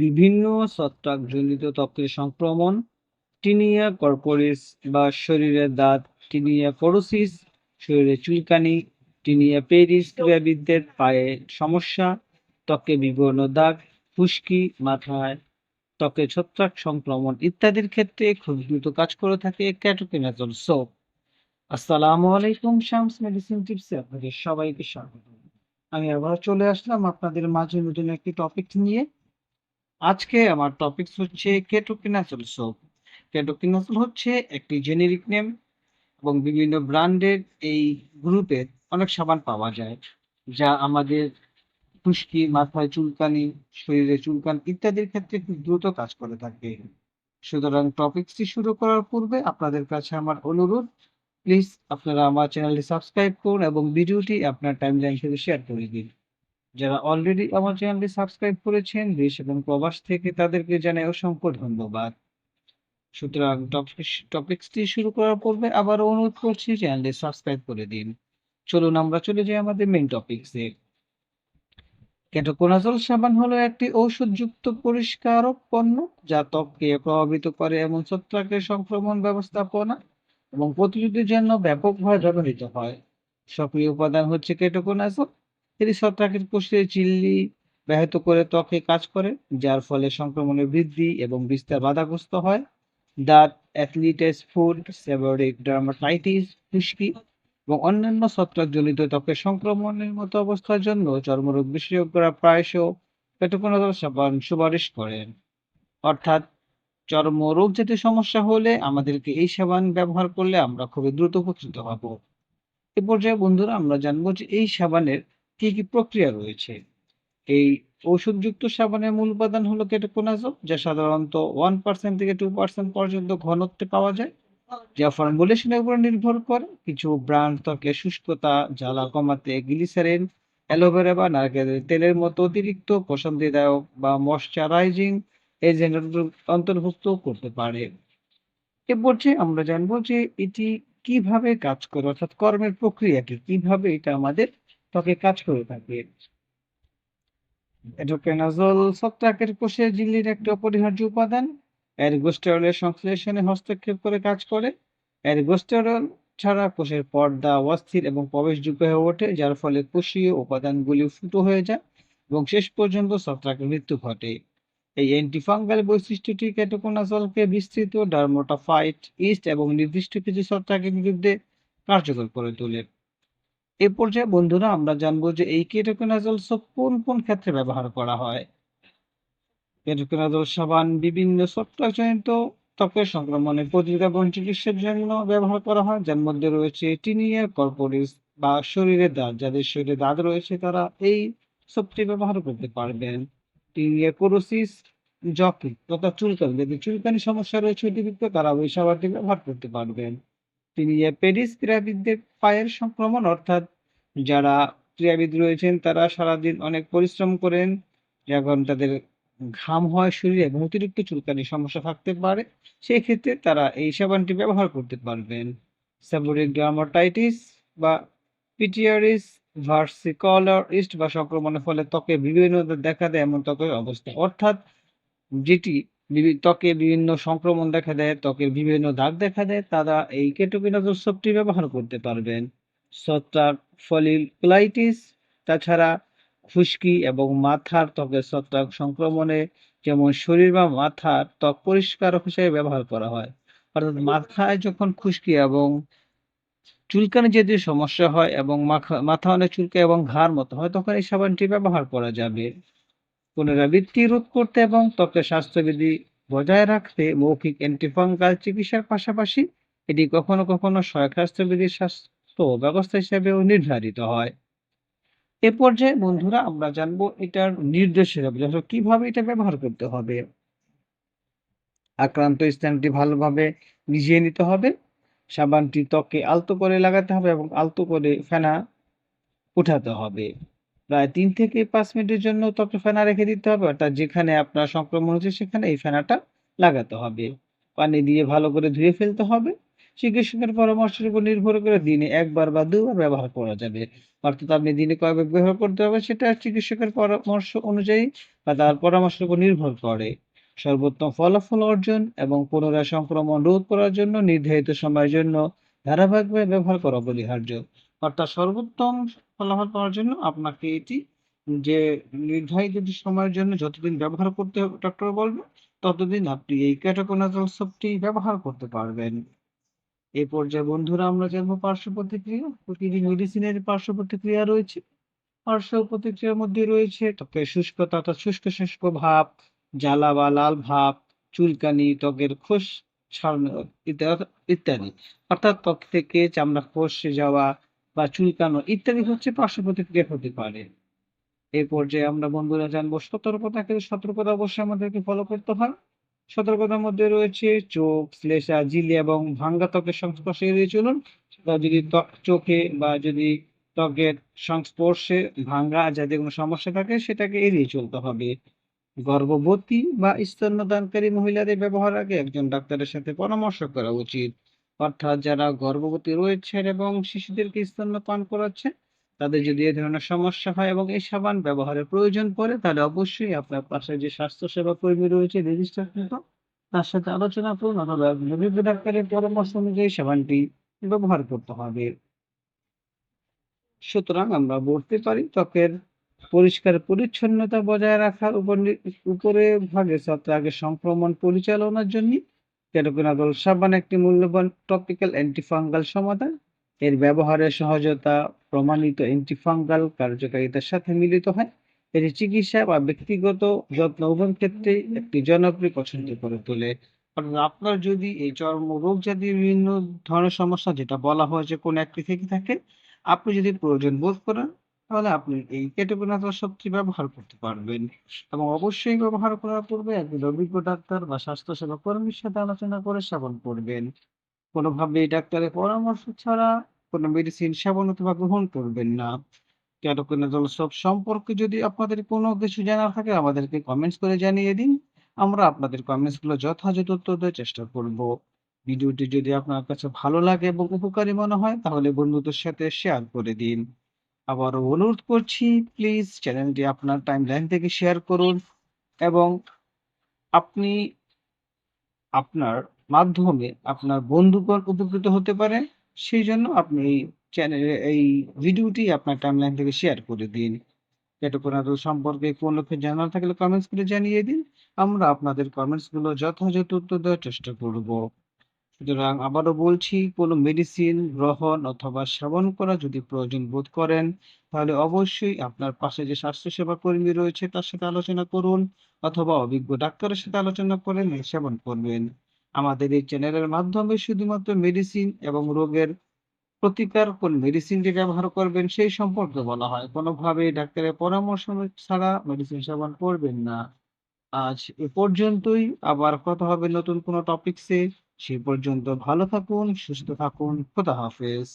বিভিন্ন ছত্রাকজনিত ত্বকের সংক্রমণ, টিনিয়া কর্পোরিস বা শরীরের দাঁত, টিনিয়া কোরোসিস, শরীরে চুলকানি, টিনিয়া পেরিস ক্রীড়াবিদদের পায়ে সমস্যা, ত্বকে বিবর্ণ দাগ, খুশকি, মাথায় ত্বকে ছত্রাক সংক্রমণ ইত্যাদির ক্ষেত্রে খুব দ্রুত কাজ করে থাকে ক্যাটোকিনাজল সোপ। আসসালামু আলাইকুম শামস মেডিসিন টিপসে আপনাদের সবাইকে স্বাগত। আমি আবার চলে আসলাম আপনাদের মাঝে নতুন একটি টপিক নিয়ে। আজকে আমার টপিকস হচ্ছে কেটোকিনাজল সোপ। কেটোকিনাজল হচ্ছে একটি জেনেরিক নেম এবং বিভিন্ন ব্র্যান্ডের এই গ্রুপের অনেক সাবান পাওয়া যায় যা আমাদের খুশকি, মাথায় চুলকানি, শরীরে চুলকানি ইত্যাদির ক্ষেত্রে খুব দ্রুত কাজ করে থাকে। সুতরাং টপিকসটি শুরু করার পূর্বে আপনাদের কাছে আমার অনুরোধ প্লিজ আপনারা আমার চ্যানেলটি সাবস্ক্রাইব করুন এবং ভিডিওটি আপনার টাইম টাইমলাইন হিসেবে শেয়ার করে দিন। যারা অলরেডি আমার চ্যানেলটি সাবস্ক্রাইব করেছেন, দেশ এবং প্রবাস থেকে তাদেরকে জানাই অসংখ্য ধন্যবাদ। সুতরাং টপিকস টপিকসটি শুরু করার পূর্বে আবারও অনুরোধ করছি চ্যানেলটি সাবস্ক্রাইব করে দিন। চলুন আমরা চলে যাই আমাদের মেইন টপিকসে। কেটোকোনাজল সাবান হলো একটি ঔষধযুক্ত পরিষ্কারক পণ্য যা ত্বককে প্রভাবিত করে এমন ছত্রাকের সংক্রমণ ব্যবস্থাপনা এবং প্রতিরোধের জন্য ব্যাপকভাবে ব্যবহৃত হয়। সক্রিয় উপাদান হচ্ছে কেটোকোনাজল। এটি ছত্রাকের কোষের ঝিল্লি ব্যাহত করে ত্বকে কাজ করে, যার ফলে সংক্রমণের বৃদ্ধি এবং বিস্তার বাধাগ্রস্ত হয়। দাঁত, অ্যাথলিটাইস ফুড সেবোরিক ডার্মাটাইটিস, খুশকি এবং অন্যান্য ছত্রাকজনিত ত্বকের সংক্রমণের মতো অবস্থার জন্য চর্মরোগ বিশেষজ্ঞরা প্রায়শ কেটোকোনাজল সাবান সুপারিশ করেন। অর্থাৎ চর্মরোগ জাতীয় সমস্যা হলে আমাদেরকে এই সাবান ব্যবহার করলে আমরা খুবই দ্রুত উপকৃত হব। এ পর্যায়ে বন্ধুরা আমরা জানব যে এই সাবানের কি, কি প্রক্রিয়া রয়েছে। এই ঔষধযুক্ত সাবানের মূল উপাদান হলো কেটোকোনাজল যা সাধারণত ওয়ান পার্সেন্ট থেকে 2% পর্যন্ত ঘনত্বে পাওয়া যায়, যা ফর্মুলেশনের উপর নির্ভর করে। কিছু ব্র্যান্ড ত্বকের শুষ্কতা, জ্বালা কমাতে গ্লিসারিন, অ্যালোভেরা বা নারকেলের তেলের মতো অতিরিক্ত প্রশান্তিদায়ক বা ময়েশ্চারাইজিং এজেন্ট অন্তর্ভুক্ত করতে পারে। এ পর্যায়ে আমরা জানব যে এটি কীভাবে কাজ করে অর্থাৎ কর্মের প্রক্রিয়া কি? কীভাবে এটা আমাদের ত্বকে কাজ করে থাকে। কেটোকোনাজল ছত্রাকের কোষের ঝিল্লির একটি অপরিহার্য উপাদান। অ্যারগোস্টেরলের সংশ্লেষণে হস্তক্ষেপ করে কাজ করে। অ্যারগোস্টেরল ছাড়া কোষের পর্দা অস্থির এবং প্রবেশযোগ্য হয়ে ওঠে, যার ফলে কোষীয় উপাদানগুলি ফুটো হয়ে যায় এবং শেষ পর্যন্ত ছত্রাকের মৃত্যু ঘটে। এই অ্যান্টিফাঙ্গাল বৈশিষ্ট্যটি কেটোকোনাজলকে বিস্তৃত ডার্মাটোফাইট, ইস্ট এবং নির্দিষ্ট কিছু ছত্রাকের বিরুদ্ধে কার্যকর করে তোলে। এ পর্যায়ে বন্ধুরা আমরা জানব যে এই কেটোকোনাজল সোপ কোন, কোন ক্ষেত্রে ব্যবহার করা হয়। কেটোকোনাজল সাবান বিভিন্ন ছত্রাকজনিত ত্বকের সংক্রমণের প্রতিরোধ এবং চিকিৎসার জন্য ব্যবহার করা হয়, যার মধ্যে রয়েছে টিনিয়া কর্পোরিস বা শরীরের দাঁত। যাদের শরীরে দাঁত রয়েছে তারা এই সোপটি ব্যবহার করতে পারবেন। টিনিয়া কোরোসিস, যকৃৎ তথা চুলকানি যাদের চুলকানির সমস্যা রয়েছে অতিরিক্ত তারা ওই সাবানটি ব্যবহার করতে পারবেন। টিনিয়া পেরিস ক্রীড়াবিদদের পায়ের সংক্রমণ অর্থাৎ যারা ক্রীড়াবিদ রয়েছেন তারা সারাদিন অনেক পরিশ্রম করেন, যার কারণে তাদের ঘাম হয় শরীরে এবং অতিরিক্ত চুলকানির সমস্যা থাকতে পারে। সেই ক্ষেত্রে তারা এই সাবানটি ব্যবহার করতে পারবেন। সেবোরিক ডার্মাটাইটিস বা পিটিআরিস ভার্সিকলার ইস্ট বা সংক্রমণের ফলে ত্বকে বিভিন্ন দেখা দেয় এমন ত্বকের অবস্থা অর্থাৎ যেটি ত্বকে বিভিন্ন সংক্রমণ দেখা দেয়, ত্বকের বিভিন্ন দাগ দেখা দেয়, তারা এই কেটোকোনাজল সোপটি ব্যবহার করতে পারবেন। ছত্রাক ফলিকুলাইটিস তাছাড়া খুশকি এবং মাথার ত্বকের ছত্রাক সংক্রমণে যেমন শরীর বা মাথার ত্বক পরিষ্কারক হিসেবে ব্যবহার করা হয়। অর্থাৎ মাথায় যখন খুশকি এবং চুলকানি জাতীয় সমস্যা হয় এবং মাখা মাথা অনেক চুলকায় এবং ঘাড় মতো হয় তখন এই সাবানটি ব্যবহার করা যাবে। পুনরাবৃত্তি রোধ করতে এবং ত্বকের স্বাস্থ্যবিধি বজায় রাখতে মৌখিক অ্যান্টিফাঙ্গাল চিকিৎসার পাশাপাশি এটি কখনো, কখনো সহায়ক স্বাস্থ্যবিধির স্বাস্থ্য ব্যবস্থা হিসেবেও নির্ধারিত হয়। এ পর্যায়ে বন্ধুরা আমরা জানব এটার নির্দেশিকা অর্থাৎ কীভাবে এটা ব্যবহার করতে হবে। আক্রান্ত স্থানটি ভালোভাবে ভিজিয়ে নিতে হবে। সাবানটি ত্বকে আলতো করে লাগাতে হবে এবং আলতো করে ফেনা উঠাতে হবে। প্রায় তিন থেকে পাঁচ মিনিটের জন্য ত্বকে ফেনা রেখে দিতে হবে, অর্থাৎ যেখানে আপনার সংক্রমণ হচ্ছে সেখানে এই ফেনাটা লাগাতে হবে। পানি দিয়ে ভালো করে ধুয়ে ফেলতে হবে। চিকিৎসকের পরামর্শের উপর নির্ভর করে দিনে একবার বা দুবার ব্যবহার করা যাবে। অর্থাৎ আপনি দিনে কয়বার ব্যবহার করতে হবে সেটা চিকিৎসকের পরামর্শ অনুযায়ী বা তার পরামর্শের উপর নির্ভর করে। সর্বোত্তম ফলাফল অর্জন এবং পুনরায় সংক্রমণ রোধ করার জন্য নির্ধারিত সময়ের জন্য ধারাবাহিকভাবে ব্যবহার করা অপরিহার্য। অর্থাৎ সর্বোত্তম ফলাফল পাওয়ার জন্য আপনাকে এটি যে নির্ধারিত সময়ের জন্য যতদিন ব্যবহার করতে হবে ডক্টর বলবে, ততদিন আপনি এই কেটোকোনাজল সোপটি ব্যবহার করতে পারবেন। এই পর্যায়ে বন্ধুরা আমরা জানব পার্শ্ব প্রতিক্রিয়া। প্রতিটি মেডিসিনের পার্শ্ব প্রতিক্রিয়া রয়েছে। পার্শ্ব প্রতিক্রিয়ার মধ্যে রয়েছে ত্বকের শুষ্কতা অর্থাৎ শুষ্ক, শুষ্ক ভাব, জ্বালা বা লাল ভাব, চুলকানি, ত্বকের খোস ইত্যাদি। অর্থাৎ ত্বক থেকে চামড়া খসে যাওয়া বা চুলকানো ইত্যাদি হচ্ছে পার্শ্ব প্রতিক্রিয়া হতে পারে। এই পর্যায়ে আমরা বন্ধুরা জানব সতর্কতা। সতর্কতা অবশ্যই আমাদেরকে ফলো করতে হয়। সতর্কতার মধ্যে রয়েছে চোখ, শ্লেষ্মা, ঝিল্লি এবং ভাঙ্গা ত্বকের সংস্পর্শে এড়িয়ে চলুন। যদি চোখে বা যদি ত্বকের সংস্পর্শে ভাঙ্গা যাতে কোনো সমস্যা থাকে সেটাকে এড়িয়ে চলতে হবে। গর্ভবতী বা স্তন্যদানকারী মহিলাদের ব্যবহার আগে একজন ডাক্তারের সাথে পরামর্শ করা উচিত। অর্থাৎ যারা গর্ভবতী রয়েছেন এবং শিশুদেরকে স্তন্য পান করাচ্ছেন, তাদের যদি এ ধরনের সমস্যা হয় এবং এই সাবান ব্যবহারের প্রয়োজন পড়ে, তাহলে অবশ্যই আপনার পাশে যে স্বাস্থ্যসেবা কর্মী রয়েছে রেজিস্ট্রারকৃত তার সাথে আলোচনা করুন অথবা অভিজ্ঞ ডাক্তারের পরামর্শ অনুযায়ী সাবানটি ব্যবহার করতে হবে। সুতরাং আমরা বলতে পারি, ত্বকের পরিষ্কার পরিচ্ছন্নতা বজায় রাখার উপর উপরে ভাগে ছত্রাকের সংক্রমণ পরিচালনার জন্য কেটোকোনাজল সাবান একটি মূল্যবান টপিক্যাল অ্যান্টিফাঙ্গাল সমাধান। এর ব্যবহারের সহজতা প্রমাণিত অ্যান্টিফাঙ্গাল কার্যকারিতার সাথে মিলিত হয়। এটি চিকিৎসা বা ব্যক্তিগত যত্ন উভয় ক্ষেত্রেই একটি জনপ্রিয় পছন্দ করে তোলে। অর্থাৎ আপনার যদি এই চর্ম রোগ জাতীয় বিভিন্ন ধরনের সমস্যা যেটা বলা হয়েছে কোনো একটি থেকে থাকে, আপনি যদি প্রয়োজন বোধ করেন তাহলে আপনি এই কেটোকোনাজল সোপটি ব্যবহার করতে পারবেন। এবং অবশ্যই ব্যবহার করার পূর্বে একজন অভিজ্ঞ ডাক্তার বা স্বাস্থ্যসেবা কর্মীর সাথে আলোচনা করে সেবন করবেন। কোনোভাবেই ডাক্তারের পরামর্শ ছাড়া কোনো মেডিসিন সেবন অথবা গ্রহণ করবেন না। কেটোকোনাজল সোপ সম্পর্কে যদি আপনাদের কোনো কিছু জানার থাকে, আমাদেরকে কমেন্টস করে জানিয়ে দিন। আমরা আপনাদের কমেন্টসগুলো যথাযথ উত্তর দেওয়ার চেষ্টা করব। ভিডিওটি যদি আপনার কাছে ভালো লাগে এবং উপকারী মনে হয়, তাহলে বন্ধুদের সাথে শেয়ার করে দিন। আবারও অনুরোধ করছি প্লিজ চ্যানেলটি আপনার টাইমলাইন থেকে শেয়ার করুন এবং আপনি আপনার মাধ্যমে আপনার বন্ধুগণ উপকৃত হতে পারে। সেইজন্য আপনি এই চ্যানেলে এই ভিডিওটি আপনার টাইমলাইন থেকে শেয়ার করে দিন। কেটোকোনাজল সম্পর্কে কোনো কিছু জানার থাকলে কমেন্টস করে জানিয়ে দিন। আমরা আপনাদের কমেন্টসগুলো যথাযথ উত্তর দেওয়ার চেষ্টা করব। সুতরাং আবারও বলছি, কোনো মেডিসিন গ্রহণ অথবা সেবন করা যদি প্রয়োজন বোধ করেন, তাহলে অবশ্যই আপনার পাশে যে স্বাস্থ্যসেবা কর্মী রয়েছে তার সাথে আলোচনা করুন, অথবা অভিজ্ঞ ডাক্তারের সাথে আলোচনা করে নিয়ে সেবন করবেন। আমাদের এই চ্যানেলের মাধ্যমে শুধুমাত্র মেডিসিন এবং রোগের প্রতিকার কোন মেডিসিনটি ব্যবহার করবেন সেই সম্পর্কে বলা হয়। কোনোভাবেই ডাক্তারের পরামর্শ ছাড়া মেডিসিন সেবন করবেন না। আজ এ পর্যন্তই। আবার কথা হবে নতুন কোনো টপিকসে। সে পর্যন্ত ভালো থাকুন, সুস্থ থাকুন। খোদা হাফেজ।